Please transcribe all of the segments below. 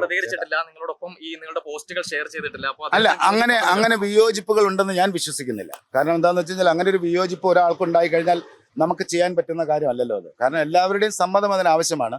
പ്രതികരിച്ചിട്ടില്ല നിങ്ങളോടൊപ്പം ഈ നിങ്ങളുടെ പോസ്റ്റുകൾ ഷെയർ ചെയ്തിട്ടില്ല. അല്ല അങ്ങനെ അങ്ങനെ വിയോജിപ്പുകൾ ഉണ്ടെന്ന് ഞാൻ വിശ്വസിക്കുന്നില്ല. കാരണം എന്താണെന്ന് വെച്ച് കഴിഞ്ഞാൽ അങ്ങനെ ഒരു വിയോജിപ്പ് ഒരാൾക്ക് ഉണ്ടായി കഴിഞ്ഞാൽ നമുക്ക് ചെയ്യാൻ പറ്റുന്ന കാര്യമല്ലല്ലോ അത്. കാരണം എല്ലാവരുടെയും സമ്മതം അതിന് ആവശ്യമാണ്.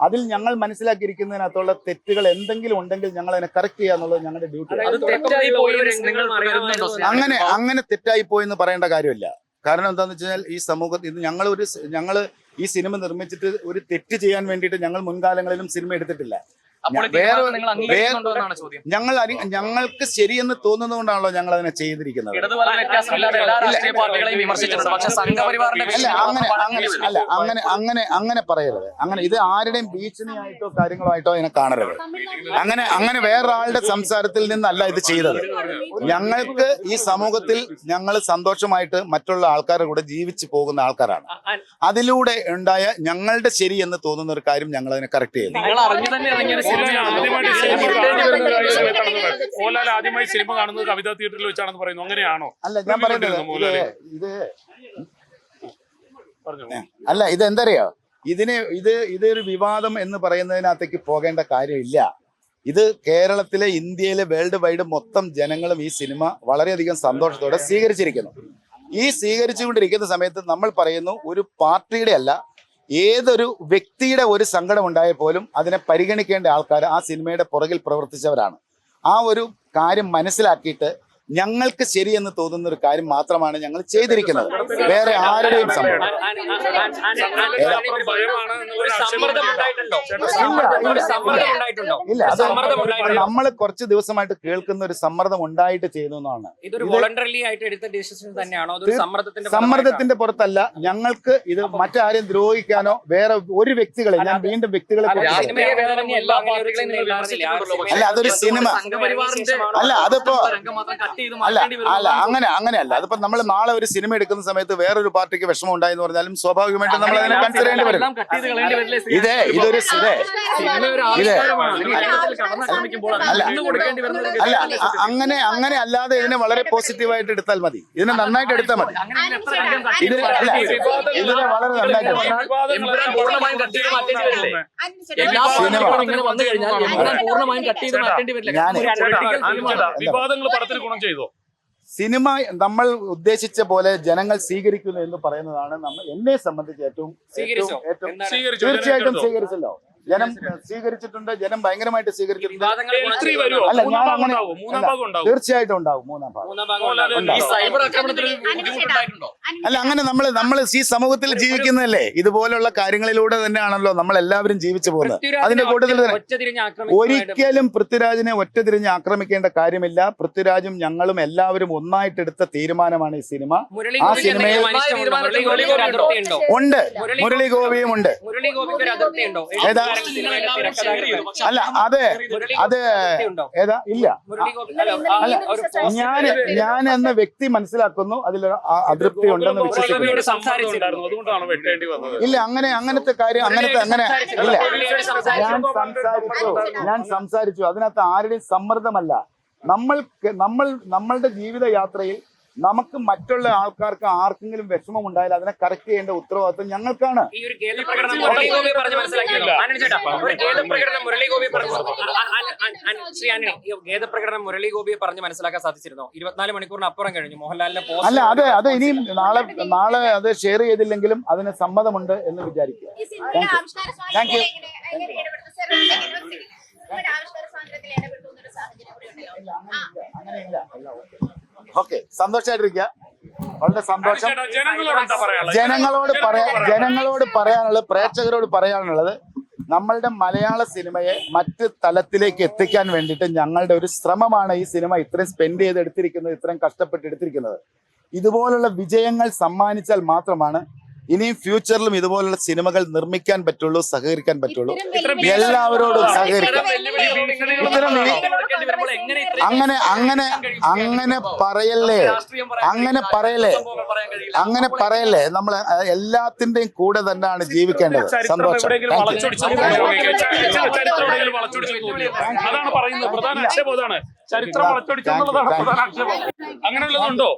അതിൽ ഞങ്ങൾ മനസ്സിലാക്കിയിരിക്കുന്നതിനകത്തുള്ള തെറ്റുകൾ എന്തെങ്കിലും ഉണ്ടെങ്കിൽ ഞങ്ങൾ അതിനെ കറക്റ്റ് ചെയ്യുക എന്നുള്ളത് ഞങ്ങളുടെ ഡ്യൂട്ടി? അങ്ങനെ അങ്ങനെ തെറ്റായി പോയെന്ന് പറയേണ്ട കാര്യമില്ല. കാരണം എന്താണെന്ന് വെച്ച് കഴിഞ്ഞാൽ ഈ സമൂഹത്തിൽ ഇത് ഞങ്ങൾ ഒരു ഞങ്ങൾ ഈ സിനിമ നിർമ്മിച്ചിട്ട് ഒരു തെറ്റ് ചെയ്യാൻ വേണ്ടിയിട്ട് ഞങ്ങൾ മുൻകാലങ്ങളിലും സിനിമ എടുത്തിട്ടില്ല. അപ്പോൾ ഈ വേറെ- അംഗീകരിക്കുന്നുണ്ടോ എന്നാണ് ചോദ്യം. ഞങ്ങൾ ഞങ്ങൾക്ക് ശരിയെന്ന് തോന്നുന്നത് കൊണ്ടാണല്ലോ ഞങ്ങൾ അതിനെ ചെയ്തിരിക്കുന്നത് ഇടതുവല വ്യത്യാസമില്ലാതെ എല്ലാ രാഷ്ട്രീയ പാർട്ടികളെയും വിമർശിച്ചിട്ടുണ്ട്. പക്ഷെ സംഘപരിവാറിന്റെ അല്ല അങ്ങനെ അങ്ങനെ അല്ല അങ്ങനെ അങ്ങനെ അങ്ങനെ പറയരുത്. അങ്ങനെ ഇത് ആരുടെയും ഭീഷണിയായിട്ടോ കാര്യങ്ങളോ ആയിട്ടോ അതിനെ കാണരുത്. അങ്ങനെ അങ്ങനെ വേറൊരാളുടെ സംസാരത്തിൽ നിന്നല്ല ഇത് ചെയ്തത്. ഞങ്ങൾക്ക് ഈ സമൂഹത്തിൽ ഞങ്ങൾ സന്തോഷമായിട്ട് മറ്റുള്ള ആൾക്കാരുടെ കൂടെ ജീവിച്ചു പോകുന്ന ആൾക്കാരാണ്. അതിലൂടെ ഉണ്ടായ ഞങ്ങളുടെ ശരി എന്ന് തോന്നുന്ന ഒരു കാര്യം ഞങ്ങൾ അതിനെ കറക്റ്റ് ചെയ്യുന്നു ആദ്യമായിട്ട് സിനിമ സിനിമ കാണുന്നത് ഈ സമയത്താണെന്ന് മോഹൻലാൽ ആദ്യമായി സിനിമ കാണുന്നത് കവിതാ തിയേറ്ററിൽ വെച്ചാണെന്ന് പറയുന്നു. അങ്ങനെയാണോ? അല്ല ഞാൻ പറയുന്നത് ഇത് അല്ല ഇത് എന്തറിയോ ഇതിന് ഇത് ഇതൊരു വിവാദം എന്ന് പറയുന്നതിനകത്തേക്ക് പോകേണ്ട കാര്യമില്ല. ഇത് കേരളത്തിലെ ഇന്ത്യയിലെ വേൾഡ് വൈഡ് മൊത്തം ജനങ്ങളും ഈ സിനിമ വളരെയധികം സന്തോഷത്തോടെ സ്വീകരിച്ചിരിക്കുന്നു. ഈ സ്വീകരിച്ചുകൊണ്ടിരിക്കുന്ന സമയത്ത് നമ്മൾ പറയുന്നു ഒരു പാർട്ടിയുടെ അല്ല ഏതൊരു വ്യക്തിയുടെ ഒരു സങ്കടം ഉണ്ടായാൽ പോലും അതിനെ പരിഗണിക്കേണ്ട ആൾക്കാർ ആ സിനിമയുടെ പുറകിൽ പ്രവർത്തിച്ചവരാണ്. ആ ഒരു കാര്യം മനസ്സിലാക്കിയിട്ട് ഞങ്ങൾക്ക് ശരിയെന്ന് തോന്നുന്ന ഒരു കാര്യം മാത്രമാണ് ഞങ്ങൾ ചെയ്തിരിക്കുന്നത് വേറെ ആരുടെയും സമ്മർദ്ദം ഇല്ല, അത് നമ്മൾ കുറച്ച് ദിവസമായിട്ട് കേൾക്കുന്ന ഒരു സമ്മർദ്ദം ഉണ്ടായിട്ട് ചെയ്യുന്നു എന്നാണ് ഇതൊരു ഇത് ആയിട്ട് എടുത്ത ഡിസിഷൻ തന്നെയാണോ അതൊരു തീർ- സമ്മർദ്ദത്തിന്റെ പുറത്തല്ല ഞങ്ങൾക്ക് ഇത് മറ്റാരെയും ദ്രോഹിക്കാനോ വേറെ ഒരു വ്യക്തികളെ ഞാൻ വീണ്ടും വ്യക്തികളെ അല്ല, അതൊരു സിനിമ. അല്ല, അതിപ്പോ- അല്ല അല്ല അങ്ങനെ അങ്ങനെയല്ല. അതിപ്പോ നമ്മൾ നാളെ ഒരു സിനിമ എടുക്കുന്ന സമയത്ത് വേറൊരു പാർട്ടിക്ക് വിഷമം ഉണ്ടായെന്ന് പറഞ്ഞാലും സ്വാഭാവികമായിട്ടും നമ്മൾ അതിനെ കൺസിഡർ ചെയ്യേണ്ടി വരും. ഇതേ ഇതൊരു ഇതേ ഇത്. അല്ല. അല്ല. അങ്ങനെ അങ്ങനെ അല്ലാതെ ഇതിനെ വളരെ പോസിറ്റീവായിട്ട് എടുത്താൽ മതി. ഇതിനെ നന്നായിട്ട് എടുത്താൽ മതി. ഇതിനെ അല്ല ഇതിനെ വളരെ നന്നായിട്ട് സിനിമ. ഞാൻ- വിവാദങ്ങൾ പടത്തിന് ഗുണം ചെയ്തോ. സിനിമ നമ്മൾ ഉദ്ദേശിച്ച പോലെ ജനങ്ങൾ സ്വീകരിക്കുന്നു എന്ന് പറയുന്നതാണ് നമ്മൾ എന്നെ സംബന്ധിച്ച് ഏറ്റവും തീർച്ചയായിട്ടും സ്വീകരിച്ചല്ലോ. ജനം സ്വീകരിച്ചിട്ടുണ്ട് ജനം ഭയങ്കരമായിട്ട് സ്വീകരിച്ചിട്ടുണ്ട്. വിവാദങ്ങൾ ഗുണം L3 ചെയ്തോ? വരുമോ അല്ല, ഞാൻ അങ്ങനെ- മൂന്നാം ഭാഗം ഉണ്ടാവും? തീർച്ചയായിട്ടും ഉണ്ടാവും മൂന്നാം ഭാഗം. അല്ല അങ്ങനെ നമ്മൾ നമ്മൾ ഈ സമൂഹത്തിൽ ജീവിക്കുന്നതല്ലേ? ഇതുപോലുള്ള കാര്യങ്ങളിലൂടെ തന്നെയാണല്ലോ നമ്മൾ എല്ലാവരും ജീവിച്ചു പോകുന്നത്. അതിന്റെ കൂട്ടത്തിൽ ഒരിക്കലും പൃഥ്വിരാജിനെ ഒറ്റ തിരിഞ്ഞ് ആക്രമിക്കേണ്ട കാര്യമില്ല. പൃഥ്വിരാജും ഞങ്ങളും എല്ലാവരും ഒന്നായിട്ട് ഒന്നായിട്ടെടുത്ത തീരുമാനമാണ് ഈ സിനിമ. ആ സിനിമയിൽ- ഉണ്ട്. മുരളി ഗോപിയും ഉണ്ട്. ഏതാ? അല്ല അതെ അതെ ഏതാ? ഇല്ല. അല്ല, ഞാൻ ഞാൻ എന്ന വ്യക്തി മനസ്സിലാക്കുന്നു. അതിൽ അതൃപ്തി ഉണ്ടെന്ന് വിശ്വസിക്കുന്നു. ഇല്ല അങ്ങനെ അങ്ങനത്തെ കാര്യം അങ്ങനത്തെ അങ്ങനെ ഇല്ല. ഞാൻ സംസാരിച്ചു. സംസാരിച്ചു. ഞാൻ സംസാരിച്ചു. അതിനകത്ത് ആരുടെയും സമ്മർദ്ദമല്ല. നമ്മൾ നമ്മൾ നമ്മളുടെ ജീവിത യാത്രയിൽ നമുക്ക് മറ്റുള്ള ആൾക്കാർക്ക് ആർക്കെങ്കിലും വിഷമം ഉണ്ടായാൽ അതിനെ കറക്റ്റ് ചെയ്യേണ്ട ഉത്തരവാദിത്വം ഞങ്ങൾക്കാണ്. ഈ ഒരു ഖേദപ്രകടനം മുരളി ഗോപി പറഞ്ഞ് മനസ്സിലാക്കാൻ സാധിച്ചിരുന്നോ? ഇരുപത്തിനാല് മണിക്കൂറിന് അപ്പുറം കഴിഞ്ഞു. മോഹൻലാലിന്റെ അല്ല അതെ അത് ഇനിയും നാളെ നാളെ അത് ഷെയർ ചെയ്തില്ലെങ്കിലും അതിന് സമ്മതമുണ്ട് എന്ന് വിചാരിക്കുക. താങ്ക് യു സാഹചര്യം കൂടി ഉണ്ടല്ലോ. ആ ഓക്കെ. സന്തോഷമായിട്ടിരിക്കുക വളരെ സന്തോഷം. ജനങ്ങളോട് പറയാ ജനങ്ങളോട് പറയാനുള്ളത് പ്രേക്ഷകരോട് പറയാനുള്ളത് നമ്മളുടെ മലയാള സിനിമയെ മറ്റ് തലത്തിലേക്ക് എത്തിക്കാൻ വേണ്ടിയിട്ട് ഞങ്ങളുടെ ഒരു ശ്രമമാണ് ഈ സിനിമ ഇത്രയും സ്പെൻഡ് ചെയ്ത് എടുത്തിരിക്കുന്നത് ഇത്രയും കഷ്ടപ്പെട്ട് എടുത്തിരിക്കുന്നത്. ഇതുപോലുള്ള വിജയങ്ങൾ സമ്മാനിച്ചാൽ മാത്രമാണ് ഇനിയും ഫ്യൂച്ചറിലും ഇതുപോലുള്ള സിനിമകൾ നിർമ്മിക്കാൻ പറ്റുള്ളൂ സഹകരിക്കാൻ പറ്റുള്ളൂ. എല്ലാവരോടും സഹകരിക്കാം. ഇത്തരം അങ്ങനെ അങ്ങനെ അങ്ങനെ പറയല്ലേ? അങ്ങനെ പറയല്ലേ? അങ്ങനെ പറയല്ലേ? നമ്മൾ എല്ലാത്തിന്റെയും കൂടെ തന്നെയാണ് ജീവിക്കേണ്ടത്. സന്തോഷം? അതാണ് പറയുന്നത്. പ്രധാന ആക്ഷേപം. അതാണ് ചരിത്രം വളച്ചൊടിച്ചെന്നുള്ളതാണ് അങ്ങനെയുള്ളതുണ്ടോ